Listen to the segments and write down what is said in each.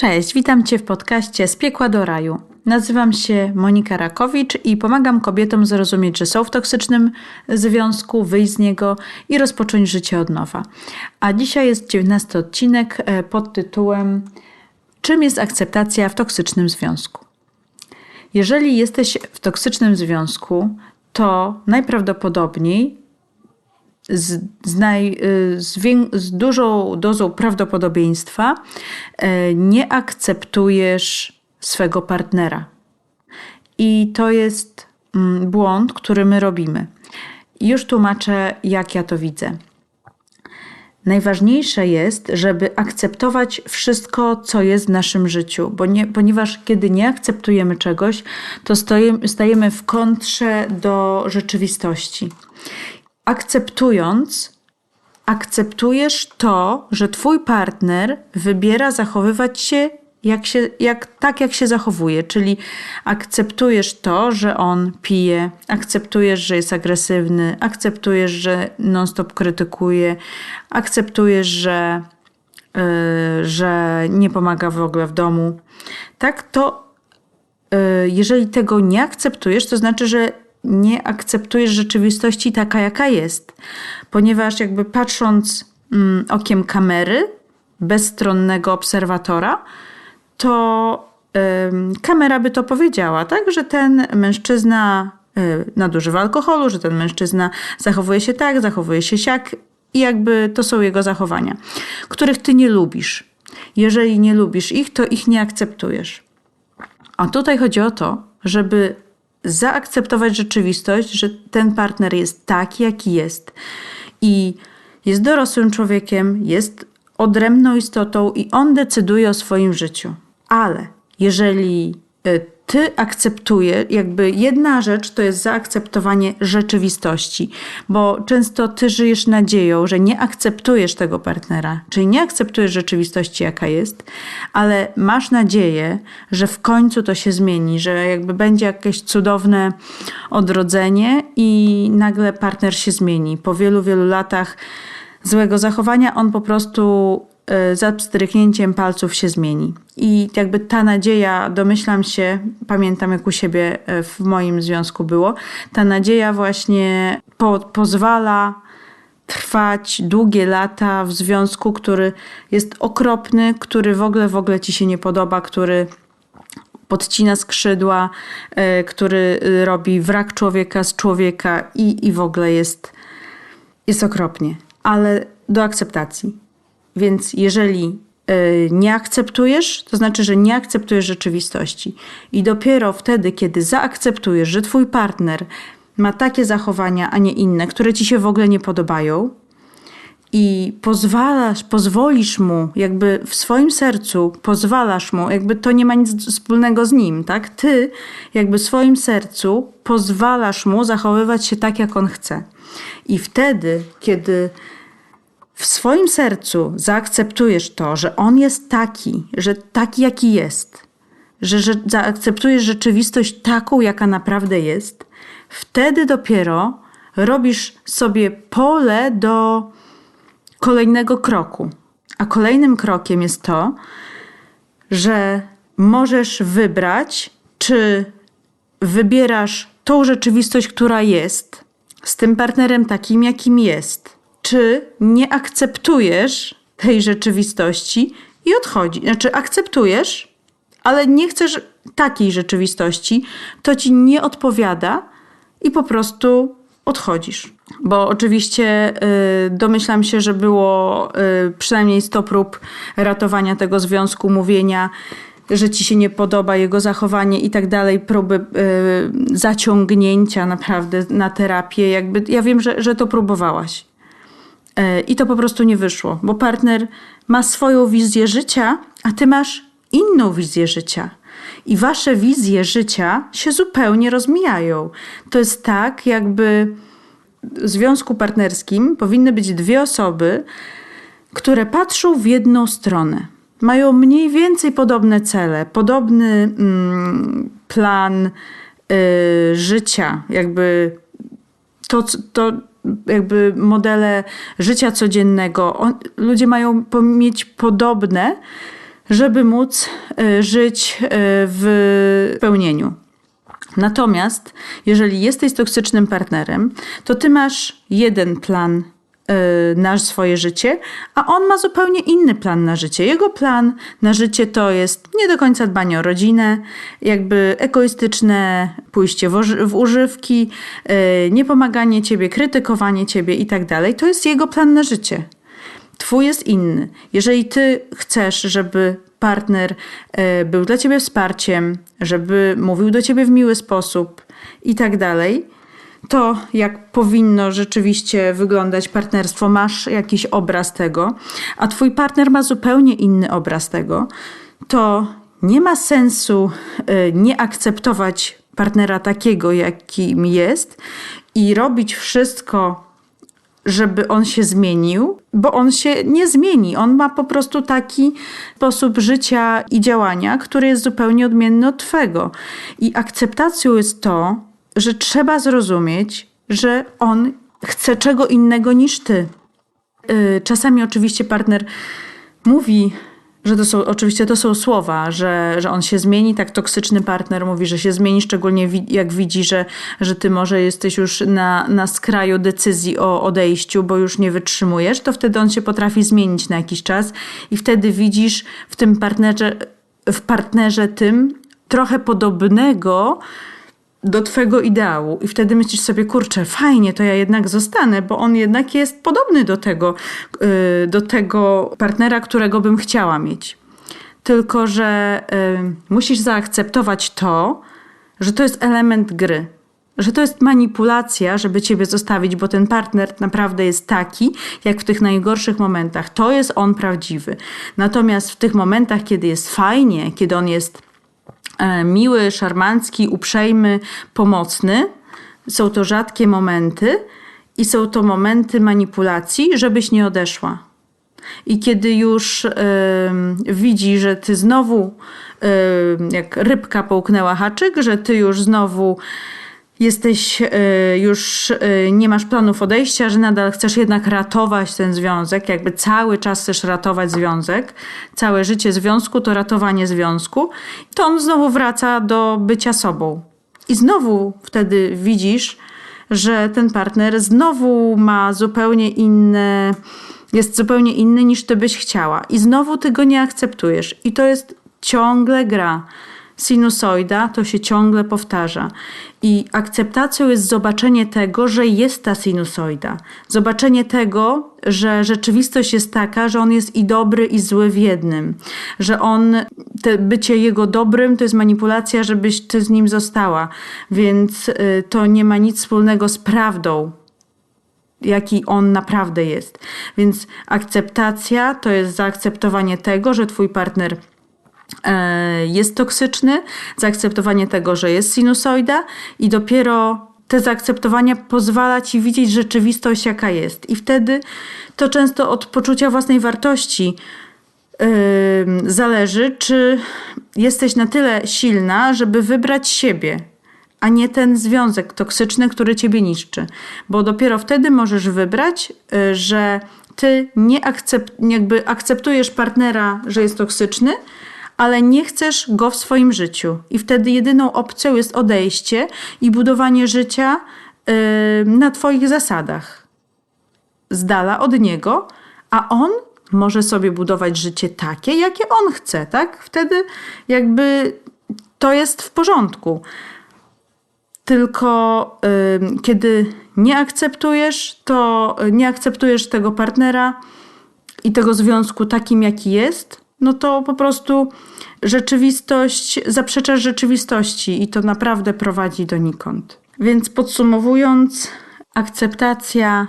Cześć, witam Cię w podcaście Z piekła do raju. Nazywam się Monika Rakowicz i pomagam kobietom zrozumieć, że są w toksycznym związku, wyjść z niego i rozpocząć życie od nowa. A dzisiaj jest 19 odcinek e, pod tytułem Czym jest akceptacja w toksycznym związku? Jeżeli jesteś w toksycznym związku, to najprawdopodobniej z, z, naj, y, z, z dużą dozą prawdopodobieństwa e, nie akceptujesz swego partnera. I to jest mm, błąd, który my robimy. Już tłumaczę, jak ja to widzę. Najważniejsze jest, żeby akceptować wszystko, co jest w naszym życiu, bo nie, ponieważ kiedy nie akceptujemy czegoś, to stajemy, w kontrze do rzeczywistości akceptując, akceptujesz to, że twój partner wybiera zachowywać się, jak się jak, tak, jak się zachowuje. Czyli akceptujesz to, że on pije, akceptujesz, że jest agresywny, akceptujesz, że non-stop krytykuje, akceptujesz, że, yy, że nie pomaga w ogóle w domu. Tak, to yy, jeżeli tego nie akceptujesz, to znaczy, że nie akceptujesz rzeczywistości taka, jaka jest, ponieważ jakby patrząc mm, okiem kamery, bezstronnego obserwatora, to y, kamera by to powiedziała, tak, że ten mężczyzna y, nadużywa alkoholu, że ten mężczyzna zachowuje się tak, zachowuje się siak i jakby to są jego zachowania, których ty nie lubisz. Jeżeli nie lubisz ich, to ich nie akceptujesz. A tutaj chodzi o to, żeby zaakceptować rzeczywistość, że ten partner jest taki, jaki jest i jest dorosłym człowiekiem, jest odrębną istotą i on decyduje o swoim życiu. Ale jeżeli y, ty akceptujesz, jakby jedna rzecz to jest zaakceptowanie rzeczywistości, bo często ty żyjesz nadzieją, że nie akceptujesz tego partnera, czyli nie akceptujesz rzeczywistości, jaka jest, ale masz nadzieję, że w końcu to się zmieni, że jakby będzie jakieś cudowne odrodzenie i nagle partner się zmieni. Po wielu, wielu latach złego zachowania on po prostu za pstryknięciem palców się zmieni. I jakby ta nadzieja, domyślam się, pamiętam jak u siebie e, w moim związku było, ta nadzieja właśnie po, pozwala trwać długie lata w związku, który jest okropny, który w ogóle w ogóle ci się nie podoba, który podcina skrzydła, e, który robi wrak człowieka z człowieka i, i w ogóle jest, jest okropnie. Ale do akceptacji więc jeżeli e, nie akceptujesz, to znaczy, że nie akceptujesz rzeczywistości. I dopiero wtedy, kiedy zaakceptujesz, że twój partner ma takie zachowania, a nie inne, które ci się w ogóle nie podobają, i pozwalasz, pozwolisz mu, jakby w swoim sercu pozwalasz mu, jakby to nie ma nic wspólnego z nim, tak? Ty, jakby w swoim sercu pozwalasz mu zachowywać się tak, jak on chce. I wtedy, kiedy w swoim sercu zaakceptujesz to, że on jest taki, że taki, jaki jest, że, że zaakceptujesz rzeczywistość taką, jaka naprawdę jest, wtedy dopiero robisz sobie pole do kolejnego kroku. A kolejnym krokiem jest to, że możesz wybrać, czy wybierasz tą rzeczywistość, która jest, z tym partnerem takim, jakim jest czy nie akceptujesz tej rzeczywistości i odchodzi. Znaczy, akceptujesz, ale nie chcesz takiej rzeczywistości, to ci nie odpowiada i po prostu odchodzisz. Bo oczywiście y, domyślam się, że było y, przynajmniej 100 prób ratowania tego związku, mówienia, że ci się nie podoba jego zachowanie i tak dalej, próby y, zaciągnięcia naprawdę na terapię. Jakby, ja wiem, że, że to próbowałaś. E, I to po prostu nie wyszło, bo partner ma swoją wizję życia, a ty masz inną wizję życia. I wasze wizje życia się zupełnie rozmijają. To jest tak, jakby w związku partnerskim powinny być dwie osoby, które patrzą w jedną stronę. Mają mniej więcej podobne cele, podobny mm, plan y, życia, jakby to, to, jakby modele życia codziennego. On, ludzie mają mieć podobne żeby móc y, żyć y, w pełnieniu. Natomiast jeżeli jesteś toksycznym partnerem, to ty masz jeden plan na swoje życie, a on ma zupełnie inny plan na życie. Jego plan na życie to jest nie do końca dbanie o rodzinę, jakby egoistyczne pójście w, używki, niepomaganie ciebie, krytykowanie ciebie i tak dalej. To jest jego plan na życie. Twój jest inny. Jeżeli ty chcesz, żeby partner e, był dla ciebie wsparciem, żeby mówił do ciebie w miły sposób i tak dalej, to jak powinno rzeczywiście wyglądać partnerstwo, masz jakiś obraz tego, a twój partner ma zupełnie inny obraz tego, to nie ma sensu e, nie akceptować partnera takiego, jakim jest i robić wszystko żeby on się zmienił, bo on się nie zmieni. On ma po prostu taki sposób życia i działania, który jest zupełnie odmienny od twego. I akceptacją jest to, że trzeba zrozumieć, że on chce czego innego niż ty. Y, czasami oczywiście partner mówi że to są, oczywiście to są słowa, że, że on się zmieni, tak toksyczny partner mówi, że się zmieni, szczególnie jak widzi, że, że ty może jesteś już na, na skraju decyzji o odejściu, bo już nie wytrzymujesz, to wtedy on się potrafi zmienić na jakiś czas i wtedy widzisz w tym partnerze, w partnerze tym trochę podobnego do twojego ideału i wtedy myślisz sobie, kurczę, fajnie, to ja jednak zostanę, bo on jednak jest podobny do tego, y, do tego partnera, którego bym chciała mieć. Tylko, że y, musisz zaakceptować to, że to jest element gry. Że to jest manipulacja, żeby ciebie zostawić, bo ten partner naprawdę jest taki, jak w tych najgorszych momentach. To jest on prawdziwy. Natomiast w tych momentach, kiedy jest fajnie, kiedy on jest miły, szarmancki, uprzejmy, pomocny. Są to rzadkie momenty i są to momenty manipulacji, żebyś nie odeszła. I kiedy już widzi, że ty znowu, jak rybka połknęła haczyk, że ty już znowu jesteś y, już, y, nie masz planów odejścia, że nadal chcesz jednak ratować ten związek, jakby cały czas chcesz ratować związek, całe życie związku to ratowanie związku, to on znowu wraca do bycia sobą. I znowu wtedy widzisz, że ten partner znowu ma zupełnie inne, jest zupełnie inny niż ty byś chciała. I znowu ty go nie akceptujesz. I to jest ciągle gra sinusoida to się ciągle powtarza. I akceptacją jest zobaczenie tego, że jest ta sinusoida. Zobaczenie tego, że rzeczywistość jest taka, że on jest i dobry, i zły w jednym. Że on, bycie jego dobrym to jest manipulacja, żebyś ty z nim została. Więc y, to nie ma nic wspólnego z prawdą, jaki on naprawdę jest. Więc akceptacja to jest zaakceptowanie tego, że twój partner jest toksyczny, zaakceptowanie tego, że jest sinusoida i dopiero te zaakceptowania pozwala ci widzieć rzeczywistość, jaka jest. I wtedy to często od poczucia własnej wartości yy, zależy, czy jesteś na tyle silna, żeby wybrać siebie, a nie ten związek toksyczny, który ciebie niszczy. Bo dopiero wtedy możesz wybrać, yy, że ty nie akcept, jakby akceptujesz partnera, że jest toksyczny, ale nie chcesz go w swoim życiu. I wtedy jedyną opcją jest odejście i budowanie życia yy, na Twoich zasadach. Z dala od niego, a on może sobie budować życie takie, jakie on chce, tak? Wtedy jakby to jest w porządku. Tylko yy, kiedy nie akceptujesz, to nie akceptujesz tego partnera i tego związku takim, jaki jest, no to po prostu rzeczywistość, zaprzeczasz rzeczywistości i to naprawdę prowadzi donikąd. Więc podsumowując, akceptacja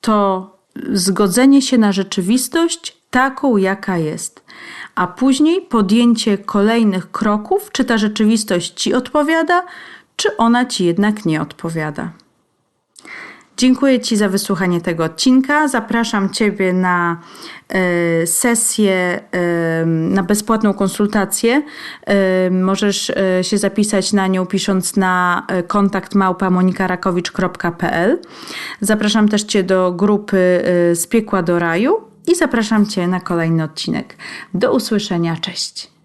to zgodzenie się na rzeczywistość taką, jaka jest, a później podjęcie kolejnych kroków, czy ta rzeczywistość ci odpowiada, czy ona ci jednak nie odpowiada. Dziękuję Ci za wysłuchanie tego odcinka. Zapraszam Ciebie na e, sesję, e, na bezpłatną konsultację. E, możesz się zapisać na nią pisząc na kontakt małpamonikarakowicz.pl. Zapraszam też Cię do grupy z piekła do raju i zapraszam Cię na kolejny odcinek. Do usłyszenia, cześć.